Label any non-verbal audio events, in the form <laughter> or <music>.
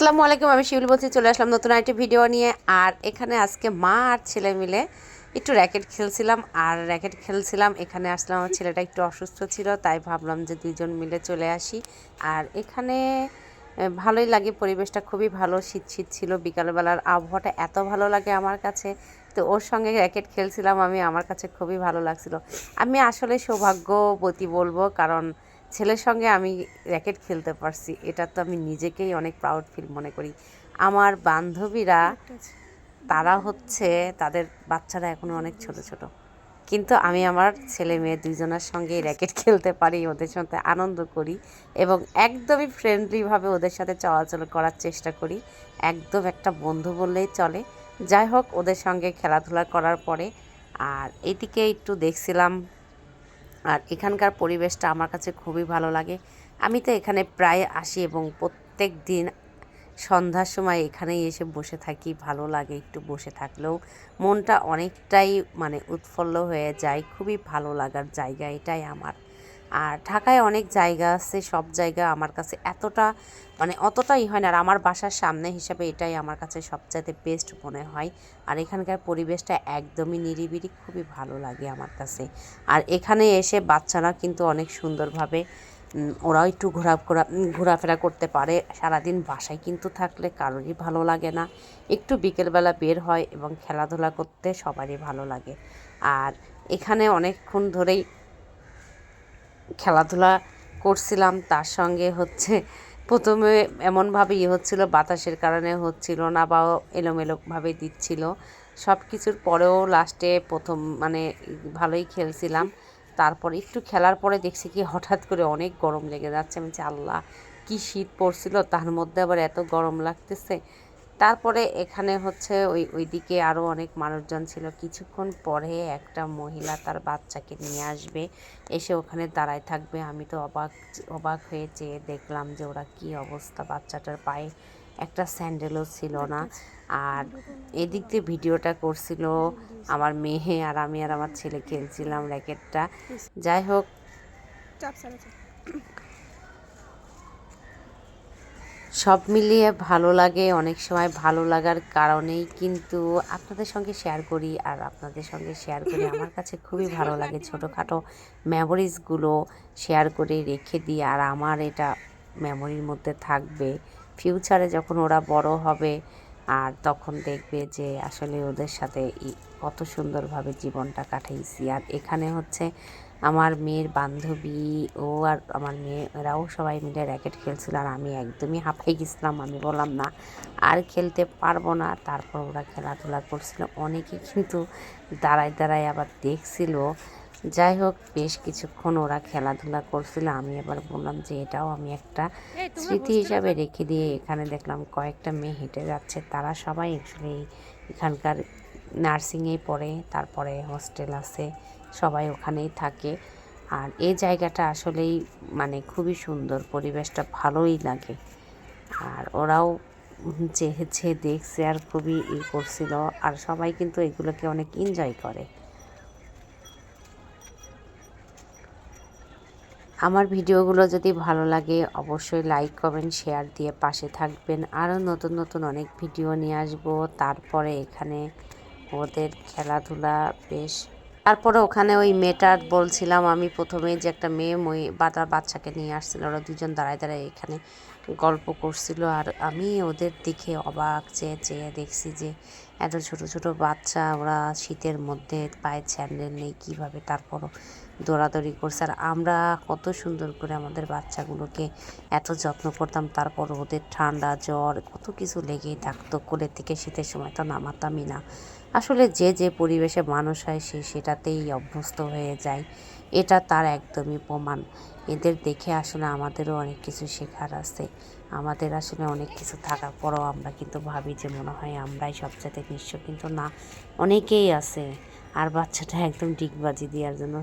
আসসালামু আলাইকুম, আমি শিউল বলছি, চলে আসলাম নতুন একটি ভিডিও নিয়ে। আর এখানে আজকে মা আর ছেলে মিলে একটু র্যাকেট খেলছিলাম, আর র্যাকেট খেলছিলাম, এখানে আসলাম, আমার ছেলেটা একটু অসুস্থ ছিল, তাই ভাবলাম যে দুজন মিলে চলে আসি। আর এখানে ভালোই লাগে, পরিবেশটা খুবই ভালো, শীত শীত ছিল, বিকালবেলার আবহাওয়াটা এত ভালো লাগে আমার কাছে। তো ওর সঙ্গে র্যাকেট খেলছিলাম আমি, আমার কাছে খুবই ভালো লাগছিল। আমি আসলে সৌভাগ্যবতী বলব, কারণ ছেলের সঙ্গে আমি র্যাকেট খেলতে পারছি, এটা তো আমি নিজেকেই অনেক প্রাউড ফিল মনে করি। আমার বান্ধবীরা, তারা হচ্ছে, তাদের বাচ্চারা এখনও অনেক ছোট ছোট। কিন্তু আমি আমার ছেলে মেয়ে দুইজনের সঙ্গেই র্যাকেট খেলতে পারি, ওদের সাথে আনন্দ করি এবং একদমই ফ্রেন্ডলিভাবে ওদের সাথে চলাচল করার চেষ্টা করি। একদম একটা বন্ধু বললেই চলে। যাই হোক, ওদের সঙ্গে খেলাধুলা করার পরে, আর এদিকে একটু দেখছিলাম আর এখানকার পরিবেশটা আমার কাছে খুবই ভালো লাগে। আমি তো এখানে প্রায় আসি এবং প্রত্যেক দিন সন্ধ্যার সময় এখানেই এসে বসে থাকি, ভালো লাগে একটু বসে থাকলেও। মনটা অনেকটাই মানে উৎফুল্ল হয়ে যায়, খুবই ভালো লাগার জায়গা এটাই আমার। আর ঢাকায় অনেক জায়গা আছে, সব জায়গা আমার কাছে এতটা মানে অতটাই হয় না। আর আমার বাসার সামনে হিসাবে এটাই আমার কাছে সবচাইতে বেস্ট মনে হয়। আর এখানকার পরিবেশটা একদমই নিরিবিলি, খুবই ভালো লাগে আমার কাছে। আর এখানে এসে বাচ্চারা কিন্তু অনেক সুন্দরভাবে ওরাও একটু ঘোরা ঘোরা ঘোরাফেরা করতে পারে। সারাদিন বাসায় কিন্তু থাকলে কারোরই ভালো লাগে না। একটু বিকেলবেলা বের হয় এবং খেলাধুলা করতে সবারই ভালো লাগে। আর এখানে অনেকক্ষণ ধরেই খেলাধুলা করছিলাম, তার সঙ্গে হচ্ছে প্রথমে এমনভাবে ইয়ে হচ্ছিল, বাতাসের কারণে হচ্ছিল না বা এলোমেলোভাবে দিচ্ছিল। সব কিছুর পরেও লাস্টে প্রথম মানে ভালোই খেলছিলাম। তারপর একটু খেলার পরে দেখছি কি হঠাৎ করে অনেক গরম লেগে যাচ্ছে। আমি আল্লাহ, কি শীত পড়ছিল, তার মধ্যে আবার এত গরম লাগতেছে। তারপরে এখানে হচ্ছে ওই, ওইদিকে আরও অনেক মানুষজন ছিল। কিছুক্ষণ পরে একটা মহিলা তার বাচ্চাকে নিয়ে আসবে, এসে ওখানে দাঁড়ায় থাকবে। আমি তো অবাক অবাক হয়ে চেয়ে দেখলাম যে ওরা কি অবস্থা, বাচ্চাটার পায়ে একটা স্যান্ডেলও ছিল না। আর এদিক দিয়ে ভিডিওটা করছিল আমার মেয়ে আর আমি আর আমার ছেলে খেলছিলাম র্যাকেটটা। যাই হোক। সব মিলিয়ে ভালো লাগে অনেক সময় ভালো লাগার কারণেই কিন্তু আপনাদের সঙ্গে শেয়ার করি আর আপনাদের সঙ্গে শেয়ার করি <laughs> আমার কাছে খুবই ভালো লাগে। ছোটোখাটো মেমোরিজগুলো শেয়ার করে রেখে দিই আর আমার এটা মেমোরির মধ্যে থাকবে। ফিউচারে যখন ওরা বড় হবে আর তখন দেখবে যে আসলে ওদের সাথে কত সুন্দরভাবে জীবনটা কাটাইছি। আর এখানে হচ্ছে আমার মেয়ের বান্ধবী ও আর আমার মেয়ে এরাও সবাই মিলে র্যাকেট খেলছিল আর আমি একদমই হাঁপাই গেছিলাম আমি বললাম না আর খেলতে পারব না। তারপর ওরা খেলাধুলা করছিল অনেকে কিন্তু দাঁড়ায় দাঁড়ায় আবার দেখছিল। যাই হোক বেশ কিছুক্ষণ ওরা খেলাধুলা করছিল আমি আবার বললাম যে এটাও আমি একটা স্মৃতি হিসাবে রেখে দিয়ে এখানে দেখলাম কয়েকটা মেয়ে হেঁটে যাচ্ছে তারা সবাই অ্যাকচুয়ালি এখানকার নার্সিংয়ে পড়ে তারপরে হোস্টেল আছে। সবাই ওখানেই থাকে। আর এই জায়গাটা আসলেই মানে খুবই সুন্দর, পরিবেশটা ভালোই লাগে। আর ওরাও চেয়েছে দেখছে আর খুবই ই করছিল, আর সবাই কিন্তু এগুলোকে অনেক এনজয় করে। আমার ভিডিওগুলো যদি ভালো লাগে, অবশ্যই লাইক কমেন্ট শেয়ার দিয়ে পাশে থাকবেন। আরও নতুন নতুন অনেক ভিডিও নিয়ে আসব। তারপরে এখানে ওদের খেলাধুলা বেশ তারপরে ওখানে ওই মেয়েটার বলছিলাম আমি প্রথমে যে একটা মেয়ে মই বাতার বাচ্চাকে নিয়ে আসছিল, ওরা দুজন দাঁড়ায় দাঁড়ায় এখানে গল্প করছিল আর আমি ওদের দেখে অবাক চেয়ে চেয়ে দেখছি যে এত ছোট ছোট বাচ্চা, ওরা শীতের মধ্যে পায়ে স্যান্ডেল নেই কীভাবে তারপরও দৌড়াদৌড়ি করছে। আর আমরা কত সুন্দর করে আমাদের বাচ্চাগুলোকে এত যত্ন করতাম, তারপর ওদের ঠান্ডা জ্বর কত কিছু লেগেই থাকতো, কোলের থেকে শীতের সময় তো নামাতামই না। আসলে যে যে পরিবেশে মানুষ হয় সে সেটাতেই অভ্যস্ত হয়ে যায়। এটা তার একদমই প্রমাণ। এদের দেখে আসলে আমাদেরও অনেক কিছু শেখার আছে। আমাদের আসলে অনেক কিছু থাকার পরও আমরা কিন্তু ভাবি যে, মনে হয় আমরাই সবচেয়ে নিশ্চয় কিন্তু না, অনেকেই আছে। আর বাচ্চাটা একদম ডিগবাজি দেওয়ার জন্য